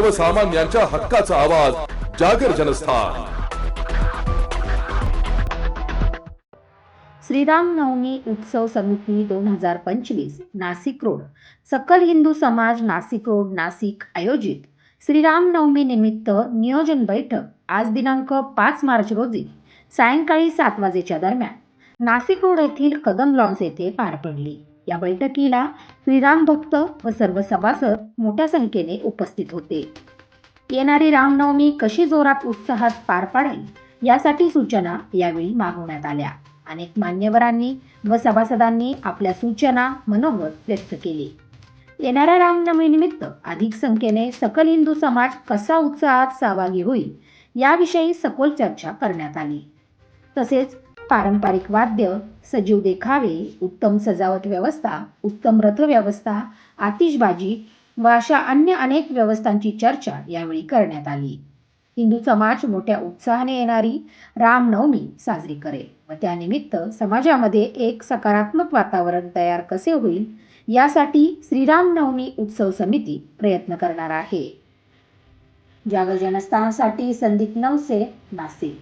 सर्वसामान्यांच्या हक्काचा आवाज जागर जनस्थान. श्रीराम नवमी उत्सव समिती दोन हजार पंचवीस नाशिक रोड. सकल हिंदू समाज नाशिक रोड नाशिक आयोजित. श्रीराम नवमी निमित्त नियोजन बैठक आज दिनांक पाच मार्च रोजी सायंकाळी सात वाजेच्या दरम्यान. नाशिक रोड येथील कदम लॉन्स येथे पार पडली. या बैठकीला श्रीराम भक्त व सर्व सभासद मोठ्या संख्येने उपस्थित होते. येणारी रामनवमी कशी जोरात उत्साहात पार पाडेल यासाठी सूचना यावेळी मागवण्यात आल्या. अनेक मान्यवरांनी व सभासदांनी आपल्या सूचना मनोगत व्यक्त केली. येणाऱ्या रामनवमीनिमित्त अधिक संख्येने सकल हिंदू समाज कसा उत्साहात सहभागी होईल याविषयी सखोल चर्चा करण्यात आली. तसेच पारंपरिक वाद्य सजीव देखावे उत्तम सजावट व्यवस्था उत्तम रथ व्यवस्था आतिषबाजी व अशा अन्य अनेक व्यवस्थांची चर्चा यावेळी करण्यात आली. हिंदू समाज मोठ्या उत्साहाने येणारी रामनवमी साजरी करेल व त्यानिमित्त समाजामध्ये एक सकारात्मक वातावरण तयार कसे होईल यासाठी श्रीराम नवमी उत्सव समिती प्रयत्न करणार आहे. जागर जनस्थानासाठी संदीप नवसे नाशिक.